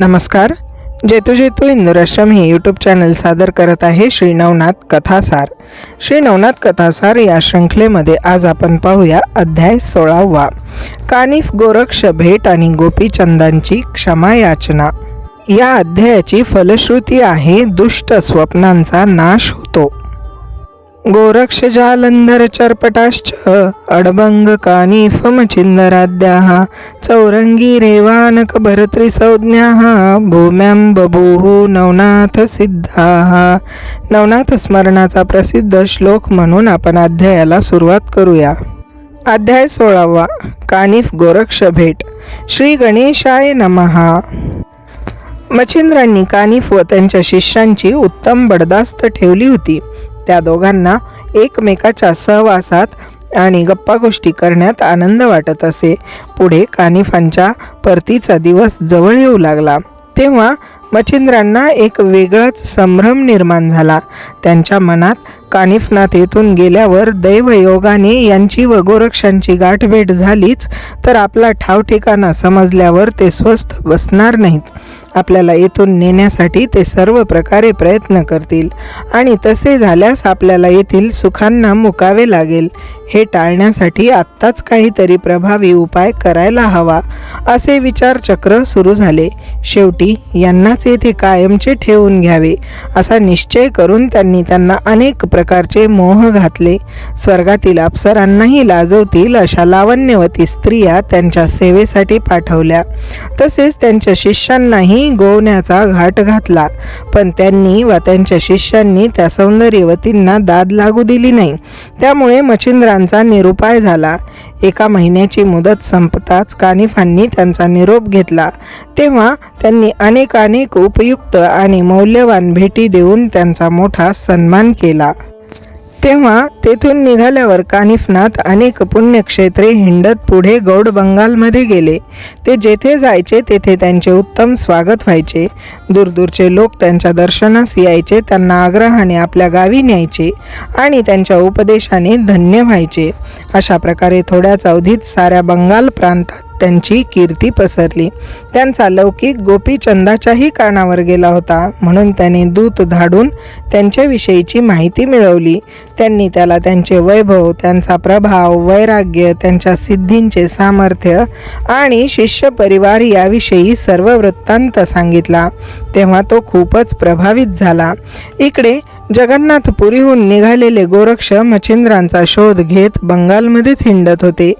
नमस्कार. जेतू जेतू इंदुराष्ट्रम हे YouTube channel सादर करत आहे श्री नवनाथ कथासार. श्री नवनाथ कथासार या शृंखलेमध्ये आज आपण पाहूया अध्याय सोळावा. कानिफ गोरक्ष भेट आणि गोपीचंदांची क्षमा याचना. या अध्यायाची फलश्रुती आहे दुष्ट स्वप्नांचा नाश होतो. गोरक्ष जालंधर चर्पटाश्च अडबंग कानिफ मचिंदराद्याः चौरंगी रेवानक भरत्रिसंज्ञाः भूम्यां बभूः नवनाथ सिद्धाः नवनाथ स्मरणाचा प्रसिद्ध श्लोक म्हणून आपण अध्यायाला सुरुवात करूया. अध्याय सोळावा. कानिफ गोरक्ष भेट. श्री गणेशाय नमहा मच्छिंद्रांनी कानिफ व त्यांच्या शिष्यांची उत्तम बडदास्त ठेवली होती. त्या दोघांना एकमेकाच्या सहवासात आणि गप्पा गोष्टी करण्यात आनंद वाटत असे. पुढे कानिफांच्या परतीचा दिवस जवळ येऊ लागला. तेव्हा मच्छिंद्रांना एक वेगळाच संभ्रम निर्माण झाला. त्यांच्या मनात कानिफनाथ येथून गेल्यावर दैवयोगाने यांची व गोरक्षांची गाठभेट झालीच तर आपला ठावठिकाणा समजल्यावर ते स्वस्थ बसणार नाहीत. आपल्याला येथून नेण्यासाठी ते सर्व प्रकारे प्रयत्न करतील आणि तसे झाल्यास आपल्याला येथील सुखांना मुकावे लागेल. हे टाळण्यासाठी आत्ताच काहीतरी प्रभावी उपाय करायला हवा असे विचारचक्र सुरू झाले. शेवटी यांनाच येथे कायमचे ठेवून घ्यावे असा निश्चय करून त्यांनी त्यांना अनेक प्रकारचे मोह घातले. स्वर्गातील अप्सरांनाही लाजवतील अशा लावण्यवती स्त्रिया त्यांच्या सेवेसाठी पाठवल्या. तसेच त्यांच्या शिष्यांनाही गोवण्याचा घाट घातला. पण त्यांनी व त्यांच्या शिष्यांनी त्या सौंदर्यवतींना दाद लागू दिली नाही. त्यामुळे त्यांचा निरुपाय झाला. एका महिन्याची मुदत संपताच कानिफांनी त्यांचा निरोप घेतला. तेव्हा त्यांनी अनेकानेक उपयुक्त आणि मौल्यवान भेटी देऊन त्यांचा मोठा सन्मान केला. तेव्हा तेथून निघाल्यावर कानिफनाथ अनेक पुण्यक्षेत्रे हिंडत पुढे गौड बंगालमध्ये गेले. ते जेथे जायचे तेथे त्यांचे उत्तम स्वागत व्हायचे. दूरदूरचे लोक त्यांच्या दर्शनास यायचे त्यांना आग्रहाने आपल्या गावी न्यायचे आणि त्यांच्या उपदेशाने धन्य व्हायचे. अशा प्रकारे थोड्याच अवधीत साऱ्या बंगाल प्रांतात त्यांची कीर्ती पसरली. त्यांचा लौकिक गोपीचंदाच्याही कानावर गेला होता. म्हणून त्याने दूत धाडून त्यांच्याविषयीची माहिती मिळवली. त्यांनी त्याला त्यांचे वैभव त्यांचा प्रभाव वैराग्य त्यांच्या सिद्धींचे सामर्थ्य आणि शिष्य परिवार याविषयी सर्व वृत्तांत सांगितला. तेव्हा तो खूपच प्रभावित झाला. इकडे जगन्नाथपुरीहून निघालेले गोरक्ष मच्छिंद्रांचा शोध घेत बंगालमध्येच हिंडत होते.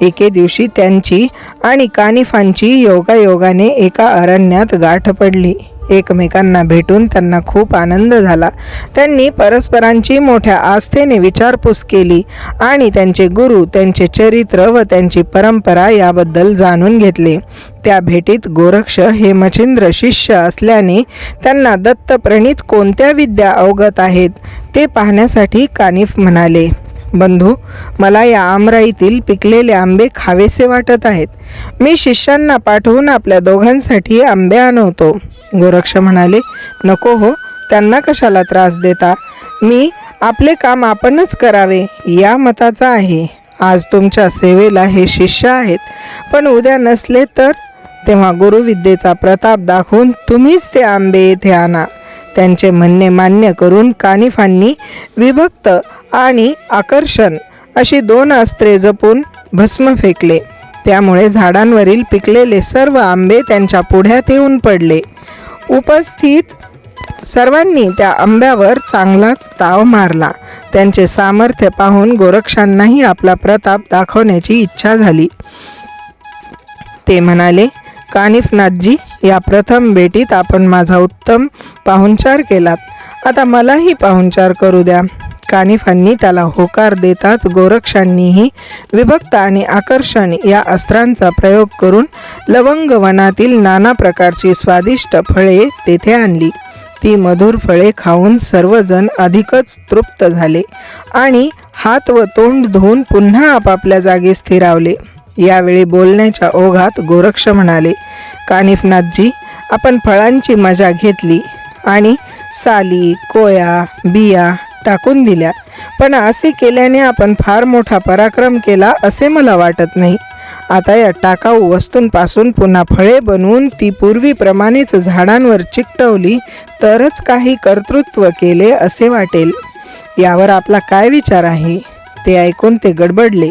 एके दिवशी त्यांची आणि कानिफांची योगायोगाने एका अरण्यात गाठ पडली. एकमेकांना भेटून त्यांना खूप आनंद झाला. त्यांनी परस्परांची मोठ्या आस्थेने विचारपूस केली आणि त्यांचे गुरु त्यांचे चरित्र व त्यांची परंपरा याबद्दल जाणून घेतले. त्या भेटीत गोरक्ष हे मच्छिंद्र शिष्य असल्याने त्यांना दत्तप्रणीत कोणत्या विद्या अवगत आहेत ते पाहण्यासाठी कानिफ म्हणाले. बंधू मला या आमराईतील पिकलेले आंबे खावेसे वाटत आहेत. मी शिष्यांना पाठवून आपल्या दोघांसाठी आंबे आणवतो. गोरक्ष म्हणाले नको हो त्यांना कशाला त्रास देता? मी आपले काम आपणच करावे या मताचा आहे. आज तुमच्या सेवेला हे शिष्य आहेत. पण उद्या नसले तर? तेव्हा गुरुविद्येचा प्रताप दाखवून तुम्हीच ते आंबे येथे आणा. त्यांचे म्हणणे मान्य करून कानिफांनी विभक्त आणि आकर्षण अशी दोन अस्त्रे जपून भस्म फेकले. त्यामुळे झाडांवरील पिकलेले सर्व आंबे त्यांच्या पुढ्यात येऊन पडले. उपस्थित सर्वांनी त्या आंब्यावर चांगलाच ताव मारला. त्यांचे सामर्थ्य पाहून गोरक्षांनाही आपला प्रताप दाखवण्याची इच्छा झाली. ते म्हणाले कानिफनाथजी या प्रथम भेटीत आपण माझा उत्तम पाहुणचार केलात. आता मलाही पाहुणचार करू द्या. कानिफांनी त्याला होकार देताच गोरक्षांनीही विभक्त आणि आकर्षण या अस्त्रांचा प्रयोग करून लवंग वनातील नाना प्रकारची स्वादिष्ट फळे तेथे आणली. ती मधुर फळे खाऊन सर्वजण अधिकच तृप्त झाले आणि हात व तोंड धुवून पुन्हा आपापल्या जागी स्थिरावले. यावेळी बोलण्याच्या ओघात गोरक्ष म्हणाले कानिफनाथजी आपण फळांची मजा घेतली आणि साली कोया बिया टाकून दिल्या. पण असे केल्याने आपण फार मोठा पराक्रम केला असे मला वाटत नाही. आता या टाकाऊ वस्तूंपासून पुन्हा फळे बनवून ती पूर्वीप्रमाणेच झाडांवर चिकटवली तरच काही कर्तृत्व केले असे वाटेल. यावर आपला काय विचार आहे? ते ऐकून ते गडबडले.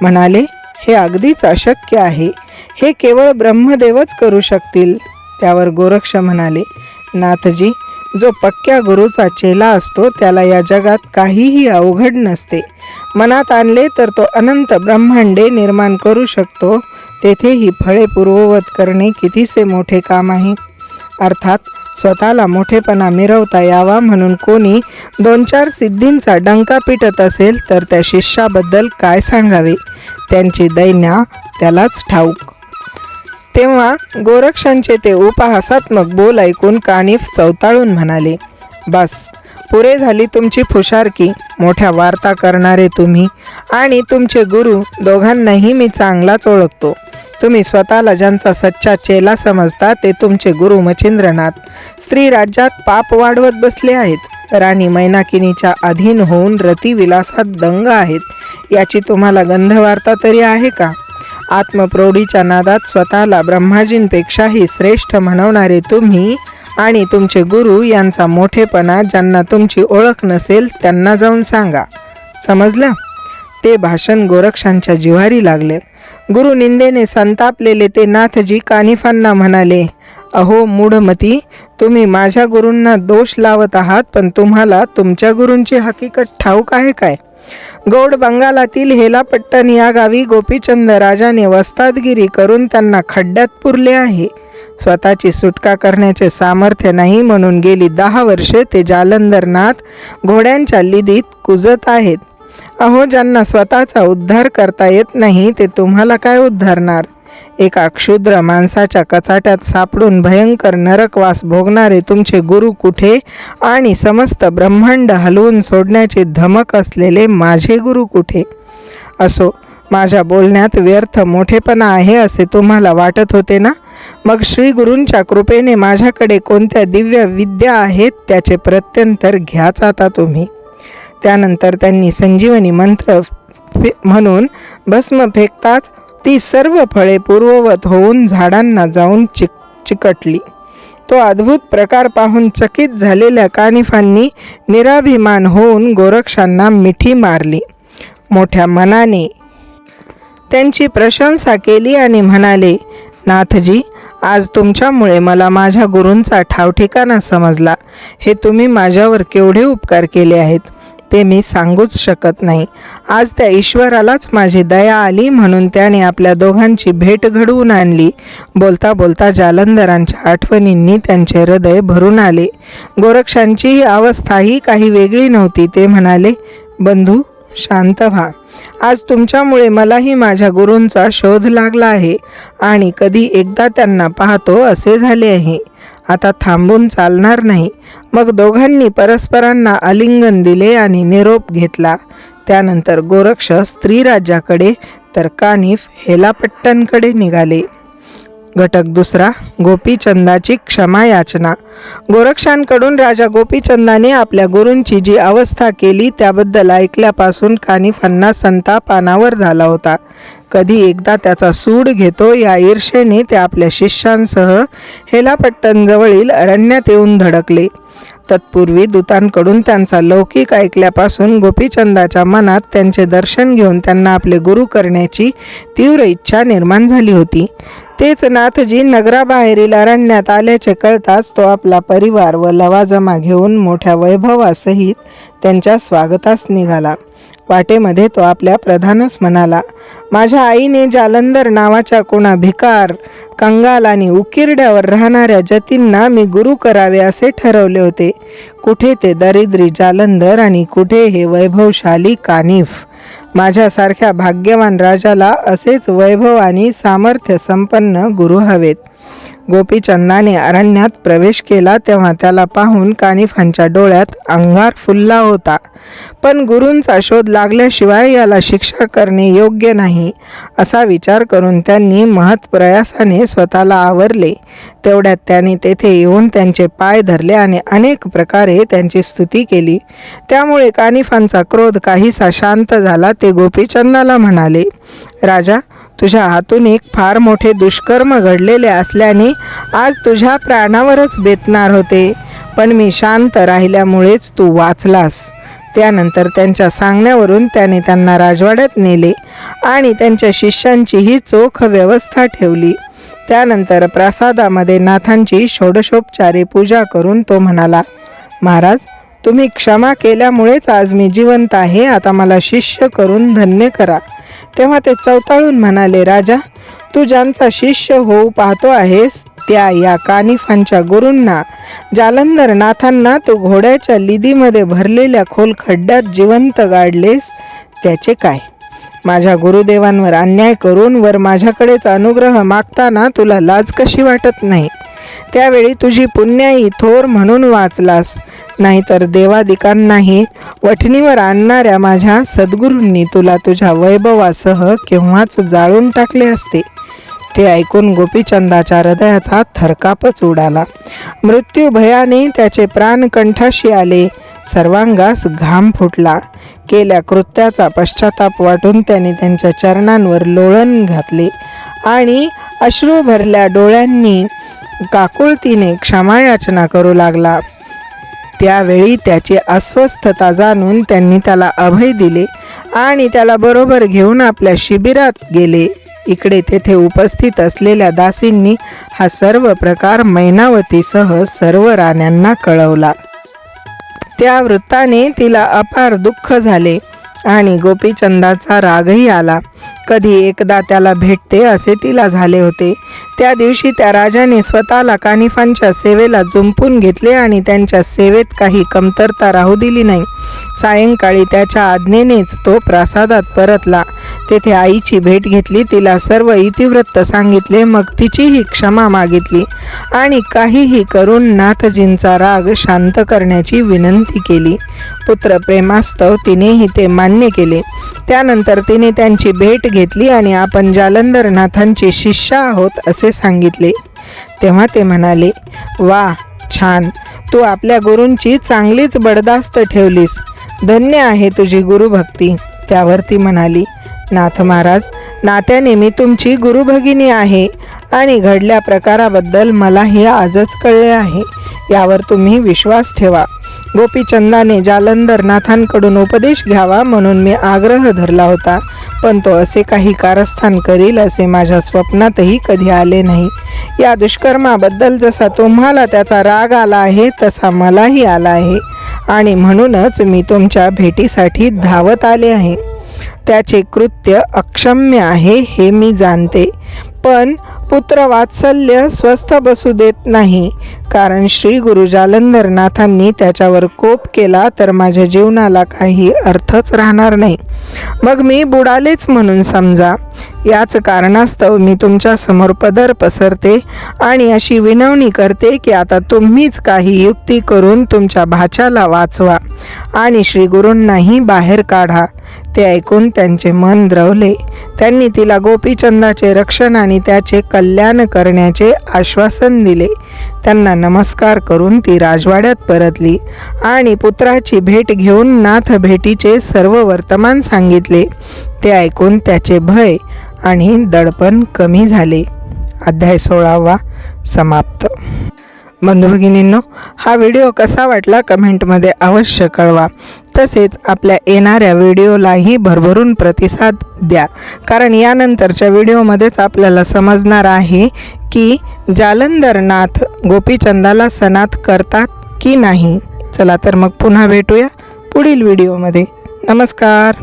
म्हणाले हे अगदीच अशक्य आहे. हे केवळ ब्रह्मदेवच करू शकतील त्यावर गोरक्ष म्हणाले. नाथजी जो पक्क्या गुरुचा चेला असतो त्याला या जगात काहीही अवघड नसते. मनात आणले तर तो अनंत ब्रह्मांडे निर्माण करू शकतो. तेथे ही फळे पूर्ववत करणे कितीसे मोठे काम आहे. अर्थात स्वतःला मोठेपणा मिरवता यावा म्हणून कोणी दोन चार सिद्धींचा डंका पिटत असेल तर त्या शिष्याबद्दल काय सांगावे? त्यांची दैन्या त्यालाच ठाऊक. तेव्हा गोरक्षांचे ते उपहासात्मक बोल ऐकून कानिफ चवताळून म्हणाले बस पुरे झाली तुमची फुशारकी. मोठ्या वार्ता करणारे तुम्ही आणि तुमचे गुरु दोघांनाही मी चांगलाच ओळखतो. तुम्ही स्वतःला ज्यांचा सच्चा चेला समजता ते तुमचे गुरु मच्छिंद्रनाथ. स्त्री राज्यात पाप वाढवत बसले आहेत. राणी मैनाकिनीच्या अधीन होऊन रतिविलासात दंग आहेत. याची तुम्हाला गंधवार्ता तरी आहे का? आत्मप्रौढीच्या नादात स्वतःला ब्रह्माजींपेक्षाही श्रेष्ठ म्हणवणारे तुम्ही आणि तुमचे गुरु यांचा मोठेपणा ज्यांना तुमची ओळख नसेल त्यांना जाऊन सांगा. समजलं? ते भाषण गोरक्षांच्या जिव्हारी लागले. गुरु निंदेने संतापलेले ते नाथजी कानिफांना म्हणाले अहो मूढमती तुम्ही माझ्या गुरूंना दोष लावत आहात पण तुम्हाला तुमच्या गुरूंची हकीकत ठाऊक आहे काय? गौड बंगालातील हेलापट्टण या गावी गोपीचंद राजाने वस्तादगिरी करून त्यांना खड्ड्यात पुरले आहे. स्वतःची सुटका करण्याचे सामर्थ्य नाही म्हणून गेली दहा वर्षे ते जालंधरनाथ घोड्यांच्या लिदीत कुजत आहेत. अहो ज्यांना स्वतःचा उद्धार करता येत नाही ते तुम्हाला काय उद्धारणार? एका क्षुद्र माणसाच्या कचाट्यात सापडून भयंकर नरकवास भोगणारे तुमचे गुरु कुठे? आणि समस्त ब्रह्मांड हलवून सोडण्याचे धमक असलेले माझे गुरु कुठे? असो माझ्या बोलण्यात व्यर्थ मोठेपणा आहे असे तुम्हाला वाटत होते ना? मग श्री गुरूंच्या कृपेने माझ्याकडे कोणत्या दिव्य विद्या आहेत त्याचे प्रत्यंतर घ्याच आता तुम्ही. त्यानंतर त्यांनी संजीवनी मंत्र फे म्हणून भस्म फेकताच ती सर्व फळे पूर्ववत होऊन झाडांना जाऊन चिक चिकटली. तो अद्भुत प्रकार पाहून चकित झालेल्या कानिफांनी निराभिमान होऊन गोरक्षांना मिठी मारली. मोठ्या मनाने त्यांची प्रशंसा केली आणि म्हणाले नाथजी आज तुमच्यामुळे मला माझ्या गुरूंचा ठावठिकाणा समजला. हे तुम्ही माझ्यावर केवढे उपकार केले आहेत? ते मी सांगूच शकत नाही. आज त्या ईश्वरालाच माझी दया आली म्हणून त्याने आपल्या दोघांची भेट घडवून आणली. बोलता बोलता जालंधरांच्या आठवणींनी त्यांचे हृदय भरून आले. गोरक्षांचीही अवस्थाही काही वेगळी नव्हती. ते म्हणाले बंधू शांत व्हा. आज तुमच्यामुळे मलाही माझ्या गुरूंचा शोध लागला आहे आणि कधी एकदा त्यांना पाहतो असे झाले आहे. आता थांबून चालणार नाही. मग दोघांनी परस्परांना आलिंगन दिले आणि निरोप घेतला. त्यानंतर गोरक्ष स्त्रीराज्याकडे तर कानिफ हेलापट्टनकडे निघाले. घटक दुसरा गोपीचंदाची क्षमा याचना गोरक्षांकडून राजा गोपीचंदाने आपल्या गुरूंची जी अवस्था केली त्याबद्दल ऐकल्यापासून कानिफांना संताप अनावर झाला होता. कधी एकदा त्याचा सूड घेतो या ईर्षेने ते आपल्या शिष्यांसह हेलापट्टणजवळील अरण्यात येऊन धडकले. तत्पूर्वी दूतांकडून त्यांचा लौकिक ऐकल्यापासून गोपीचंदाच्या मनात त्यांचे दर्शन घेऊन त्यांना आपले गुरु करण्याची तीव्र इच्छा निर्माण झाली होती. तेच नाथजी नगराबाहेरील अरण्यात आल्याचे कळताच तो आपला परिवार व लवाजमा घेऊन मोठ्या वैभवासहित त्यांच्या स्वागतास निघाला. वाटेमध्ये तो आपल्या प्रधानच म्हणाला माझ्या आईने जालंधर नावाच्या कोणा भिकार कंगाल आणि उकिरड्यावर राहणाऱ्या जतींना मी गुरु करावे असे ठरवले होते. कुठे ते दरिद्री जालंधर आणि कुठे हे वैभवशाली कानिफ? माझ्यासारख्या भाग्यवान राजाला असेच वैभव आणि सामर्थ्य संपन्न गुरु हवेत. गोपीचंदाने अरण्यात प्रवेश केला तेव्हा त्याला पाहून कानिफांच्या डोळ्यात अंगार फुलला होता. पण गुरूंचा शोध लागल्याशिवाय याला शिक्षा करणे योग्य नाही असा विचार करून त्यांनी महत्प्रयासाने स्वतःला आवरले. तेवढ्यात त्यांनी तेथे येऊन त्यांचे पाय धरले आणि अनेक प्रकारे त्यांची स्तुती केली. त्यामुळे कानिफांचा क्रोध काहीसा शांत झाला ते गोपीचंदाला म्हणाले राजा तुझ्या हातून एक फार मोठे दुष्कर्म घडलेले असल्याने आज तुझ्या प्राणावरच बेतणार होते. पण मी शांत राहिल्यामुळेच तू वाचलास. त्यानंतर त्यांच्या सांगण्यावरून त्याने त्यांना राजवाड्यात नेले आणि त्यांच्या शिष्यांचीही चोख व्यवस्था ठेवली. त्यानंतर प्रासादामध्ये नाथांची षोडशोपचारे पूजा करून तो म्हणाला महाराज तुम्ही क्षमा केल्यामुळेच आज मी जिवंत आहे. आता मला शिष्य करून धन्य करा. तेव्हा ते चवताळून म्हणाले राजा तू ज्यांचा शिष्य होऊ पाहतो आहेस त्या या कानिफांच्या गुरूंना जालंधर नाथांना तू घोड्याच्या लिदीमध्ये भरलेल्या खोल खड्ड्यात जिवंत गाडलेस त्याचे काय? माझ्या गुरुदेवांवर अन्याय करून वर माझ्याकडेच अनुग्रह मागताना तुला लाज कशी वाटत नाही? त्यावेळी तुझी पुण्याई थोर म्हणून वाचलास. नाहीतर देवादिकांनाही वठणीवर आणणाऱ्या माझ्या सद्गुरूंनी तुला तुझ्या वैभवासह केव्हाच जाळून टाकले असते. ते ऐकून गोपीचंदाच्या हृदयाचा थरकापच उडाला. मृत्यू भयाने त्याचे प्राण कंठाशी आले. सर्वांगास घाम फुटला. केल्या कृत्याचा पश्चाताप वाटून त्याने त्यांच्या चरणांवर लोळण घातले. आणि अश्रू भरल्या डोळ्यांनी काकुळतीने क्षमायाचना करू लागला. त्यावेळी त्याची अस्वस्थता जाणून त्यांनी त्याला अभय दिले आणि त्याला बरोबर घेऊन आपल्या शिबिरात गेले. इकडे तेथे उपस्थित असलेल्या दासींनी हा सर्व प्रकार मैनावतीसह सर्व राण्यांना कळवला. त्या वृत्ताने तिला अपार दुःख झाले. आणि गोपीचंदाचा रागही आला. कधी एकदा त्याला भेटते असे तिला झाले होते. त्या दिवशी त्या राजाने स्वतःला कानिफांच्या सेवेला जुंपून घेतले आणि त्यांच्या सेवेत काही कमतरता राहू दिली नाही. सायंकाळी त्याच्या आज्ञेनेच तो प्रासादात परतला. तेथे आईची भेट घेतली तिला सर्व इतिवृत्त सांगितले मग तिचीही क्षमा मागितली आणि काहीही करून नाथजींचा राग शांत करण्याची विनंती केली. पुत्र प्रेमास्तव तिनेही ते मान्य केले. त्यानंतर तिने त्यांची भेट घेतली आणि आपण जालंधरनाथांची शिष्या शिष्य आहोत असे सांगितले. तेव्हा ते म्हणाले वा छान. तू आपल्या गुरूंची चांगलीच बडदास्त ठेवलीस. धन्य आहे तुझी गुरुभक्ती. त्यावर ती म्हणाली नाथ महाराज नात्याने मी तुमची गुरुभगिनी आहे आणि घडल्या प्रकाराबद्दल मला हे आजच कळले आहे. यावर तुम्ही विश्वास ठेवा. गोपीचंदाने जालंधर नाथांकडून उपदेश घ्यावा म्हणून मी आग्रह धरला होता पण तो असे काही कारस्थान करील असे माझ्या स्वप्नातही कधी आले नाही. या दुष्कर्माबद्दल जसा तुम्हाला त्याचा राग आला आहे तसा मलाही आला आहे आणि म्हणूनच मी तुमच्या भेटीसाठी धावत आले आहे. त्याचे कृत्य अक्षम्य आहे हे मी जाणते. पण पुत्र वात्सल्य स्वस्थ बसू देत नाही. कारण श्री गुरु जालंधरनाथांनी त्याच्यावर कोप केला तर माझ्या जीवनाला काही अर्थच राहणार नाही. मग मी बुडालेच म्हणून समजा. याच कारणास्तव मी तुमच्यासमोर पदर पसरते आणि अशी विनवणी करते की आता तुम्हीच काही युक्ती करून तुमच्या भाच्याला वाचवा. आणि श्रीगुरूंनाही बाहेर काढा. ते ऐकून त्यांचे मन द्रवले. त्यांनी तिला गोपीचंदाचे रक्षण आणि त्याचे कल्याण करण्याचे आश्वासन दिले. त्यांना नमस्कार करून ती राजवाड्यात परतली आणि पुत्राची भेट घेऊन नाथ भेटीचे सर्व वर्तमान सांगितले. ते ऐकून त्याचे भय आणि दडपण कमी झाले. अध्याय सोळावा समाप्त. बंधुभगिनींनो हा व्हिडिओ कसा वाटला कमेंटमध्ये अवश्य कळवा. तसेच आपल्या येणाऱ्या व्हिडिओलाही भरभरून प्रतिसाद द्या. कारण यानंतरच्या व्हिडिओमध्येच आपल्याला समजणार आहे की जालंधरनाथ गोपीचंदाला सनात करतात की नाही. चला तर मग पुन्हा भेटूया पुढील व्हिडिओमध्ये. नमस्कार.